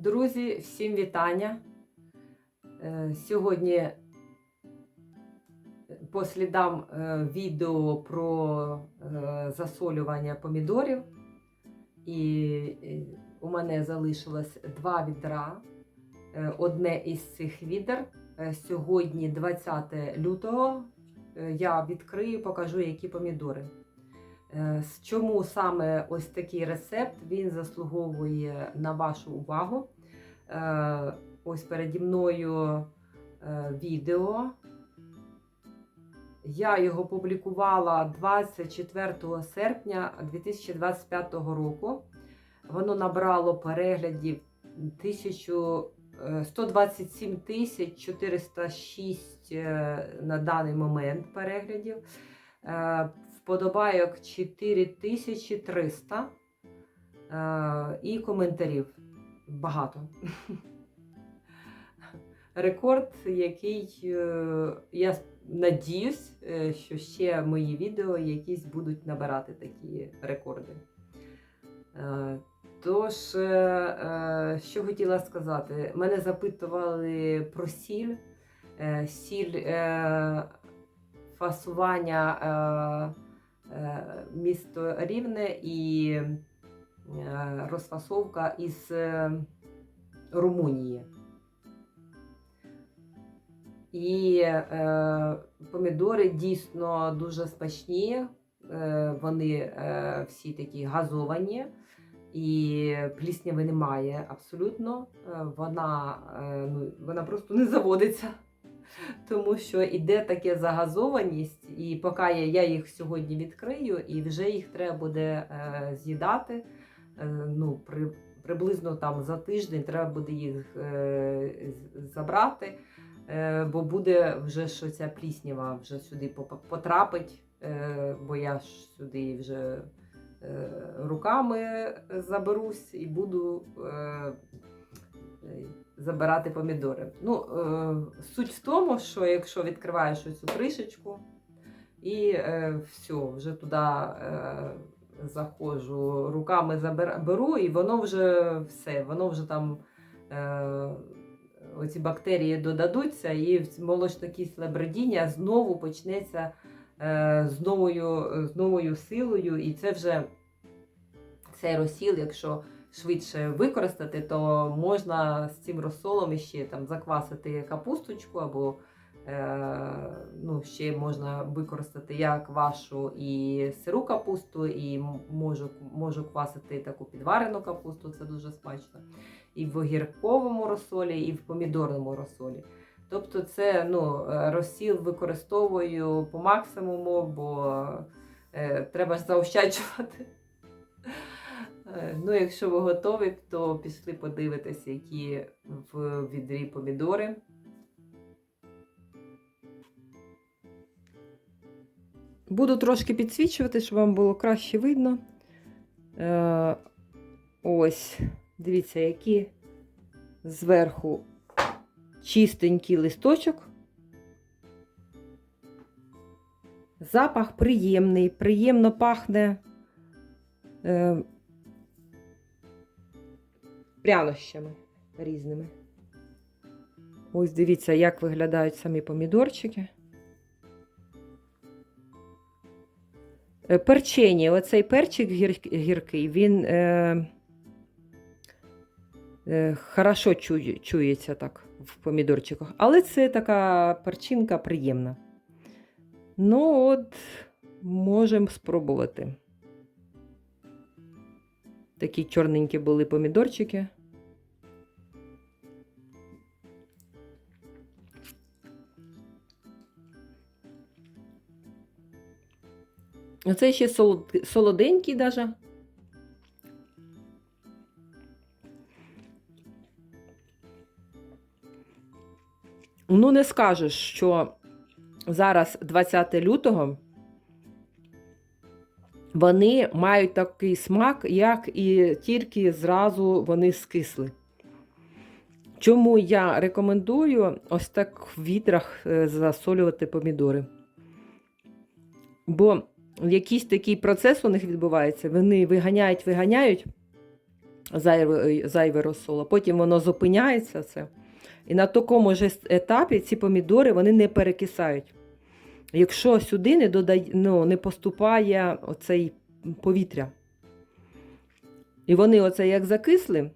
Друзі, всім вітання. Е, Сьогодні е, по слідам е, відео про засолювання помідорів. І у мене залишилось два відра. Одне із цих відер сьогодні, 20 лютого, я відкрию, покажу, які помідори. Е, з Чому саме ось такий рецепт він заслуговує на вашу увагу? Е, Ось переді мною е, відео. Я його публікувала 24 серпня 2025 року. Воно набрало переглядів 1000, е, 127 тисяч 406 е, на даний момент переглядів. Вподобайок 4300 е, і коментарів багато. Рекорд, який е, я надіюсь, е, що ще мої відео якісь будуть набирати такі рекорди. Тож, що хотіла сказати, мене запитували про сіль. Сіль фасування місто Рівне і е, розфасовка із е, Румунії. І е, помідори дійсно дуже смачні, е, вони е, всі такі газовані, і плісняви немає абсолютно. Е, вона, е, ну, вона просто не заводиться, тому що іде таке загазованість, і поки я, їх сьогодні відкрию, і вже їх треба буде е, з'їдати. Е, ну, при, приблизно там за тиждень треба буде їх е, забрати. Бо буде вже що ця пліснява вже сюди потрапить, бо я ж сюди вже руками заберусь і буду забирати помідори. Ну, е, суть в тому, що якщо відкриваєш оцю кришечку і е, все, вже туди е, заходжу, руками забер- беру, і воно вже все, воно вже там. Е, оці бактерії додадуться, і молочно-кисле бродіння знову почнеться е, з, новою, з новою силою. І це вже цей розсіл, якщо швидше використати, то можна з цим розсолом ще там заквасити капусточку або е, ну, ще можна використати як вашу і сиру капусту, і можу, можу квасити таку підварену капусту, це дуже смачно і в огірковому розсолі, і в помідорному розсолі. Тобто, це ну, е, розсіл використовую по максимуму, бо е, треба ж заощаджувати. Е, Ну, якщо ви готові, то пішли подивитися, які в відрі помідори. Буду трошки підсвічувати, щоб вам було краще видно. Е, ось. Дивіться, які зверху чистенький листочок. Запах приємний, приємно пахне е, прянощами різними. Ось дивіться, як виглядають самі помідорчики. Е, Перчені, оцей перчик гір- гіркий, він. Е, е, хорошо чує, чується так в помідорчиках. Але це така перчинка приємна. Ну, от, можемо спробувати. Такі чорненькі були помідорчики. Оце ще солод- солоденький даже. Ну, не скажеш, що зараз 20 лютого вони мають такий смак, як і тільки зразу вони скисли. Чому я рекомендую ось так в відрах е, засолювати помідори? Бо якийсь такий процес у них відбувається, вони виганяють, виганяють, зайве, зайве розсол. Потім воно зупиняється це. І на такому ж етапі ці помідори вони не перекисають. Якщо сюди не, додає, ну, не поступає оцей повітря. І вони оце як закисли,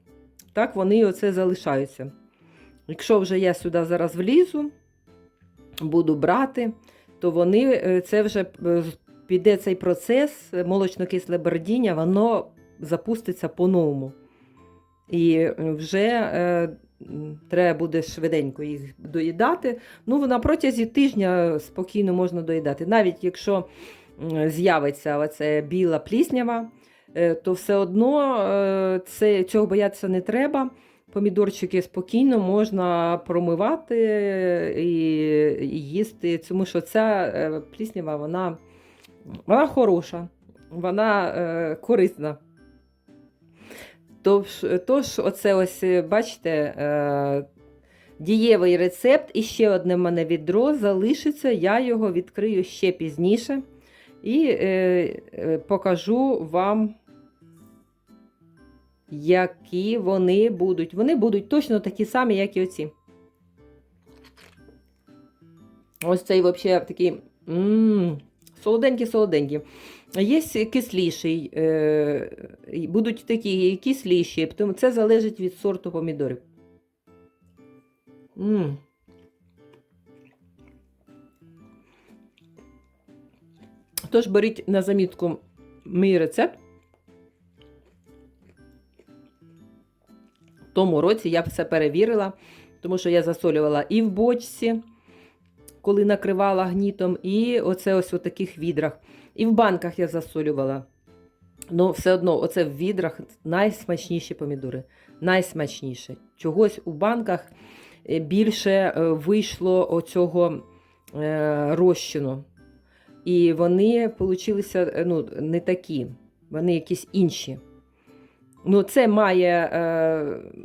так вони оце залишаються. Якщо вже я сюди зараз влізу, буду брати, то вони е, це вже е, піде цей процес, е, молочно-кисле бродіння, воно запуститься по-новому. І вже треба буде швиденько їх доїдати. Ну, на протязі тижня спокійно можна доїдати. Навіть якщо з'явиться оце біла пліснява, е, то все одно е, це, цього боятися не треба. Помідорчики спокійно можна промивати і, і їсти, тому що ця е, пліснява, вона, вона хороша, вона е, корисна. Тож, тож, оце ось, е, бачите, е, дієвий рецепт. І ще одне в мене відро залишиться, я його відкрию ще пізніше і е, покажу вам, які вони будуть. Вони будуть точно такі самі, як і оці. Ось цей взагалі такий солоденький-солоденький. Є кисліший, е, будуть такі кисліші, тому це залежить від сорту помідорів. М. Тож беріть на замітку мій рецепт. В тому році я все перевірила, тому що я засолювала і в бочці, коли накривала гнітом, і оце ось у таких відрах. І в банках я засолювала. Ну, все одно, оце в відрах найсмачніші помідори. Найсмачніше. Чогось у банках е, більше е, вийшло оцього е, розчину. І вони получилися ну, не такі, вони якісь інші. Ну, це має,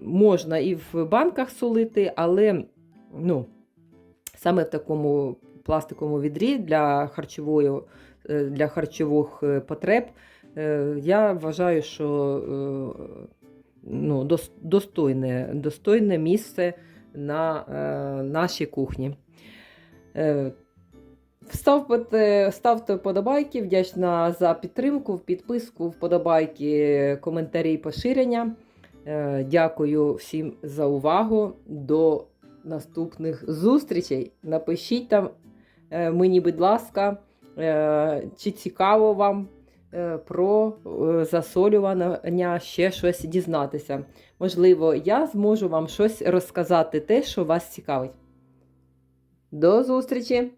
можна і в банках солити, але ну, саме в такому пластиковому відрі для харчової, е, для харчових е, потреб, е, я вважаю, що ну, достойне, достойне місце на нашій кухні. Ставте, ставте вподобайки, вдячна за підтримку, підписку, вподобайки, коментарі і поширення. Дякую всім за увагу. До наступних зустрічей. Напишіть там е, мені, будь ласка, е, чи цікаво вам е, про засолювання ще щось дізнатися. Можливо, я зможу вам щось розказати, те, що вас цікавить. До зустрічі!